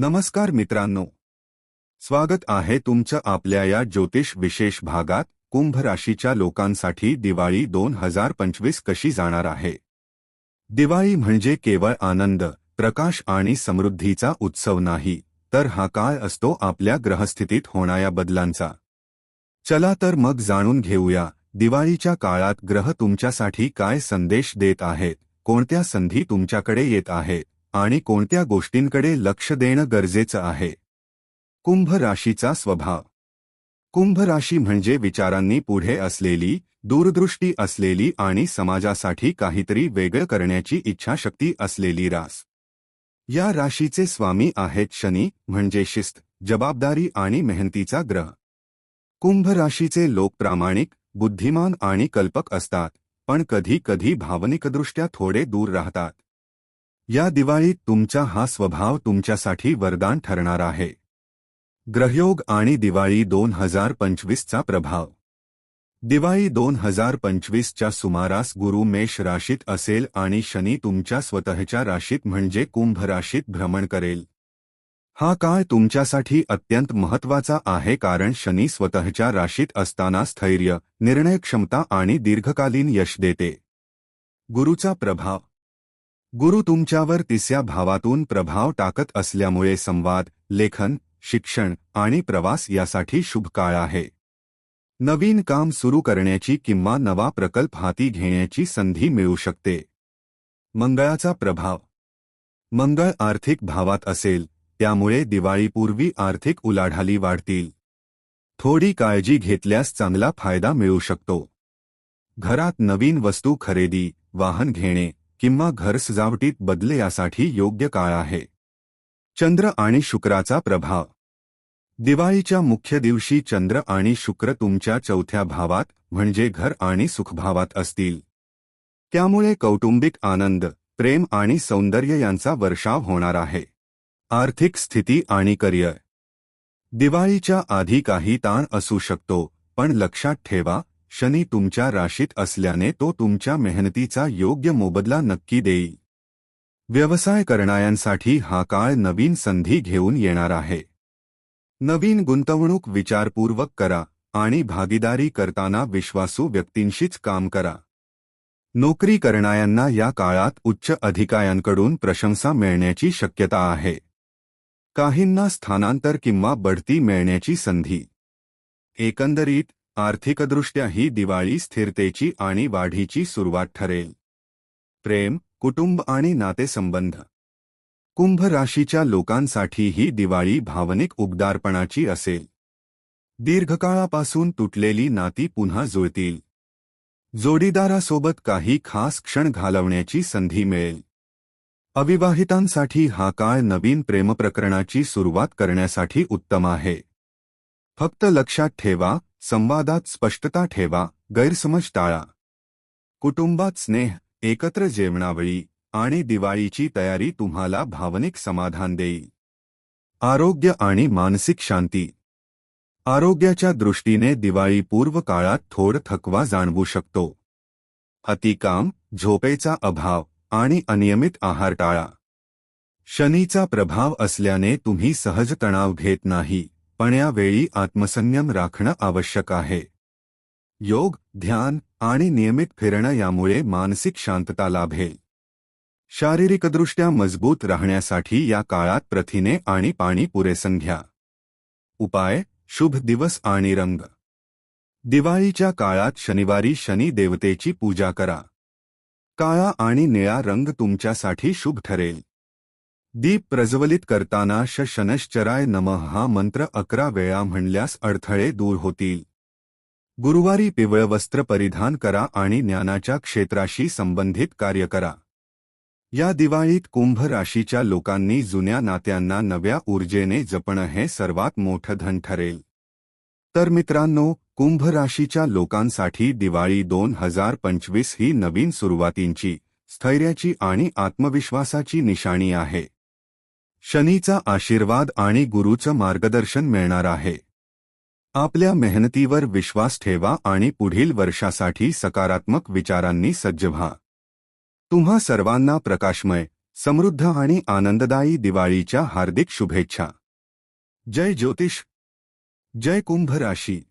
नमस्कार मित्रांनो. स्वागत आहे तुमचं आपल्या या ज्योतिष विशेष भागात कुंभ राशीच्या लोकांसाठी दिवाळी दोन हजार पंचवीस कशी जाणार आहे? दिवाळी म्हणजे केवळ आनंद प्रकाश आणि समृद्धीचा उत्सव नाही तर हा काळ असतो आपल्या ग्रहस्थितीत होणाऱ्या बदलांचा. चला तर मग जाणून घेऊया दिवाळीच्या काळात ग्रह तुमच्यासाठी काय संदेश देत आहेत कोणत्या संधी तुमच्याकडे येत आहेत? आणि कोणत्या गोष्टींकडे लक्ष देणं गरजेचं आहे? कुंभ राशीचा स्वभाव. कुंभ राशी म्हणजे विचारांनी पुढे असलेली दूरदृष्टी असलेली आणि समाजासाठी काहीतरी वेगळं करण्याची इच्छाशक्ती असलेली रास. या राशीचे स्वामी आहेत शनी म्हणजे शिस्त जबाबदारी आणि मेहनतीचा ग्रह. कुंभ राशीचे लोक प्रामाणिक बुद्धिमान आणि कल्पक असतात पण कधी कधी भावनिकदृष्ट्या थोडे दूर राहतात. या दिवाळीत तुमचा हा स्वभाव तुमच्यासाठी वरदान ठरणार आहे. ग्रहयोग आणि दिवाळी दोन हजार पंचवीसचा प्रभाव. दिवाळी दोन हजार पंचवीसच्या सुमारास गुरु मेष राशीत असेल आणि शनी तुमच्या स्वतःच्या राशीत म्हणजे कुंभ राशीत भ्रमण करेल. हा काळ तुमच्यासाठी अत्यंत महत्त्वाचा आहे कारण शनी स्वतःच्या राशीत असताना स्थैर्य निर्णय क्षमता आणि दीर्घकालीन यश देते. गुरुचा प्रभाव गुरु तुमच्यावर तिसऱ्या भावातून प्रभाव टाकत असल्यामुळे संवाद लेखन शिक्षण आणि प्रवास यासाठी शुभ काळ आहे. नवीन काम सुरू करण्याची किंवा नवा प्रकल्प हाती घेण्याची संधी मिळू शकते. मंगळाचा प्रभाव. मंगळ आर्थिक भावात असेल त्यामुळे दिवाळीपूर्वी आर्थिक उलाढाली वाढतील. थोडी काळजी घेतल्यास चांगला फायदा मिळू शकतो. घरात नवीन वस्तू खरेदी वाहन घेणे किंवा घर सजावटीत बदले यासाठी योग्य काळ आहे. चंद्र आणि शुक्राचा प्रभाव. दिवाळीच्या मुख्य दिवशी चंद्र आणि शुक्र तुमच्या चौथ्या भावात म्हणजे घर आणि सुखभावात असतील. त्यामुळे कौटुंबिक आनंद प्रेम आणि सौंदर्य यांचा वर्षाव होणार आहे. आर्थिक स्थिती आणि करिअर. दिवाळीच्या आधी काही ताण असू शकतो पण लक्षात ठेवा शनी तुमच्या राशीत असल्याने तो तुमच्या मेहनतीचा योग्य मोबदला नक्की देईल. व्यवसाय करणाऱ्यांसाठी हा काळ नवीन संधी घेऊन येणार आहे. नवीन गुंतवणूक विचारपूर्वक करा आणि भागीदारी करताना विश्वासू व्यक्तींशीच काम करा. नोकरी करणाऱ्यांना या काळात उच्च अधिकाऱ्यांकडून प्रशंसा मिळण्याची शक्यता आहे. काहींना स्थानांतर किंवा बढती मिळण्याची संधी. एकंदरीत आर्थिकदृष्ट्या ही दिवाळी स्थिरतेची आणि वाढीची सुरुवात ठरेल. प्रेम कुटुंब आणि नातेसंबंध. कुंभ राशीच्या लोकांसाठी ही दिवाळी भावनिक उबदारपणाची असेल. दीर्घकाळापासून तुटलेली नाती पुन्हा जुळतील. जोडीदारासोबत काही खास क्षण घालवण्याची संधी मिळेल. अविवाहितांसाठी हा काळ नवीन प्रेमप्रकरणाची सुरुवात करण्यासाठी उत्तम आहे. फक्त लक्षात ठेवा संवादात स्पष्टता ठेवा, गैरसमज टाळा. कुटुंबात स्नेह, एकत्र जेवणावळी आणि दिवाळीची तयारी तुम्हाला भावनिक समाधान देईल. आरोग्य आणि मानसिक शांती. आरोग्याच्या दृष्टीने दिवाळी पूर्व काळात थोड थकवा जाणवू शकतो. अतिकाम झोपेचा अभाव आणि अनियमित आहार टाळा. शनीचा प्रभाव असल्याने तुम्ही सहज तणाव घेत नाही. पण यावेळी आत्मसंयम राखणं आवश्यक आहे. योग, ध्यान आणि नियमित फिरणं यामुळे मानसिक शांतता लाभेल. शारीरिकदृष्ट्या मज़बूत राहण्यासाठी या काळात प्रथिने आणि पाणी पुरेसं घ्या. उपाय, शुभ दिवस आणि रंग. दिवाळीच्या काळात शनिवारी शनी देवतेची पूजा करा. काळा आणि निळा रंग तुमच्यासाठी शुभ ठरेल. दीप प्रज्वलित करताना श शनश्चराय नमः हा मंत्र अकरा वेळा म्हणल्यास अडथळे दूर होतील. गुरुवारी पिवळ वस्त्र परिधान करा आणि ज्ञानाच्या क्षेत्राशी संबंधित कार्य करा. या दिवाळीत कुंभ राशीच्या लोकांनी जुन्या नात्यांना नव्या ऊर्जेने जपणं हे सर्वात मोठं धन ठरेल. तर मित्रांनो कुंभ राशीच्या लोकांसाठी दिवाळी दोन हजार पंचवीस ही नवीन सुरुवातींची स्थैर्याची आणि आत्मविश्वासाची निशाणी आहे. शनीचा आशीर्वाद आणि गुरुचं मार्गदर्शन मिळणार आहे. आपल्या मेहनतीवर विश्वास ठेवा आणि पुढील वर्षासाठी सकारात्मक विचारांनी सज्ज व्हा. तुम्हा सर्वांना प्रकाशमय समृद्ध आणि आनंददायी दिवाळीच्या हार्दिक शुभेच्छा. जय ज्योतिष जय कुंभ राशी.